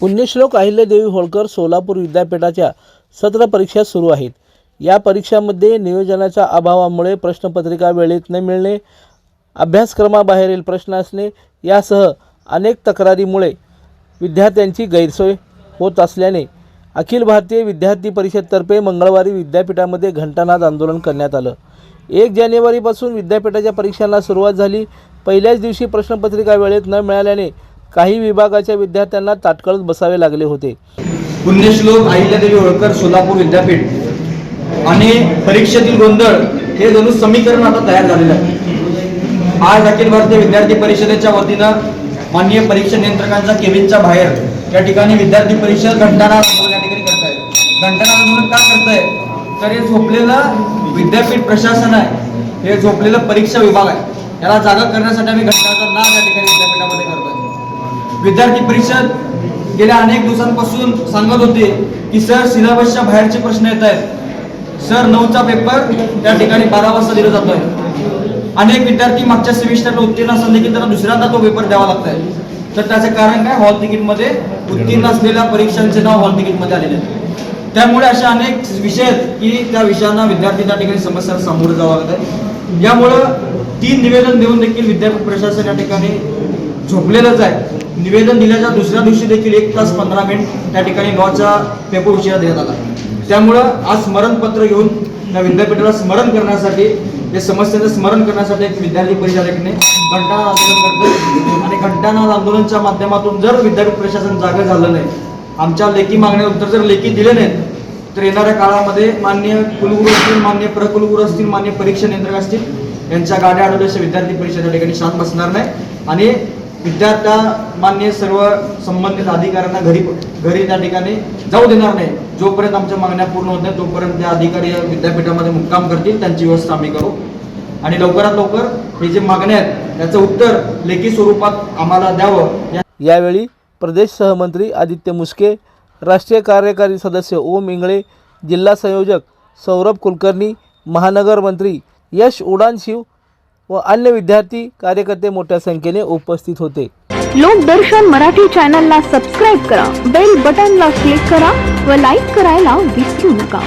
पुण्यश्लोक अहिल्यादेवी होळकर सोलापूर विद्यापीठाच्या सत्र परीक्षा सुरू आहेत. या परीक्षांमध्ये नियोजनाच्या अभावामुळे प्रश्नपत्रिका वेळेत न मिळणे अभ्यासक्रमाबाहेरील प्रश्न असणे यासह अनेक तक्रारीमुळे विद्यार्थ्यांची गैरसोय होत असल्याने अखिल भारतीय विद्यार्थी परिषदतर्फे मंगळवारी विद्यापीठामध्ये घंटानाद आंदोलन करण्यात आलं. एक जानेवारीपासून विद्यापीठाच्या परीक्षांना सुरुवात झाली. पहिल्याच दिवशी प्रश्नपत्रिका वेळेत न मिळाल्याने काही विभागाच्या विद्यार्थ्यांना ताटकळत बसावे लागले होते. पुण्यश्लोक अहिल्यादेवी होळकर सोलापूर विद्यापीठ आणि परीक्षेतील गोंधळ हे जणू समीकरण आता तयार झालेलं आहे. आज अखिल भारतीय विद्यार्थी परिषदेच्या वतीनं माननीय परीक्षा नियंत्रकांचा केबिनच्या बाहेर. या ठिकाणी विद्यार्थी परिषद घंटाना आंदोलन या ठिकाणी करत आहे आंदोलन का करताय तर हे झोपलेलं विद्यापीठ प्रशासन आहे. हे झोपलेलं परीक्षा विभाग आहे. याला जागा करण्यासाठी आम्ही घंटाचा नाद या ठिकाणी विद्यापीठामध्ये करतोय. विद्यार्थी परिषद गेल्या अनेक दिवसांपासून सांगत होते की सर सिलेबसच्या बाहेरचे प्रश्न येत आहेत सर नऊचा पेपर त्या ठिकाणी बारा वाजता दिला जातोय. अनेक विद्यार्थी मागच्या सेमिस्टरला उत्तीर्ण असताना देखील त्यांना दुसऱ्यांदा तो पेपर द्यावा लागत आहे तर त्याचं कारण काय? हॉल तिकीटमध्ये उत्तीर्ण असलेल्या परीक्षांचे नाव हॉल तिकीटमध्ये आलेले आहे त्यामुळे असे अनेक विषय आहेत की त्या विषयांना विद्यार्थी त्या ठिकाणी समस्या सामोरं जावं लागत आहे यामुळं तीन निवेदन देऊन देखील विद्यापीठ प्रशासन या ठिकाणी झोपलेलंच आहे. निवेदन दिल्याच्या दुसऱ्या दिवशी देखील एक तास पंधरा मिनिट त्या ठिकाणी लॉचा पेपर उशिरा देण्यात आला. त्यामुळं आज स्मरणपत्र घेऊन त्या विद्यापीठाला स्मरण करण्यासाठी या समस्येचं स्मरण करण्यासाठी एक विद्यार्थी परिचालकने घंटा आंदोलन करतो आणि घंटानाद आंदोलनच्या माध्यमातून जर विद्यापीठ प्रशासन जागा झालं नाही आमच्या लेखी मागण्या उत्तर जर लेखी दिले नाहीत तर येणाऱ्या काळामध्ये मान्य कुलगुरू असतील मान्य प्रकुलगुरू असतील मान्य परीक्षा नियंत्रक असतील यांच्या गाड्या अडवल्याशिवाय विद्यार्थी परिषदेच्या ठिकाणी शांत बसणार नाही. आणि विद्यार्थ्या मान्य सर्व संबंधित अधिकाऱ्यांना घरी घरी त्या ठिकाणी जाऊ देणार नाही. जोपर्यंत आमच्या मागण्या पूर्ण होत नाही तोपर्यंत त्या अधिकारी विद्यापीठामध्ये मुक्काम करतील त्यांची व्यवस्था आम्ही करू. आणि लवकरात लवकर हे जे मागण्या आहेत त्याचं उत्तर लेखी स्वरूपात आम्हाला द्यावं. यावेळी प्रदेश सहमंत्री आदित्य मुस्के राष्ट्रीय कार्यकारी सदस्य ओम इंगळे जिल्हा संयोजक सौरभ कुलकर्णी महानगर मंत्री यश उडानशिव व अन्य विद्यार्थी कार्यकर्ते मोठ्या संख्येने उपस्थित होते. लोकदर्शन मराठी चॅनलला सबस्क्राईब करा बेल बटनला क्लिक करा व लाईक करायला विसरू नका.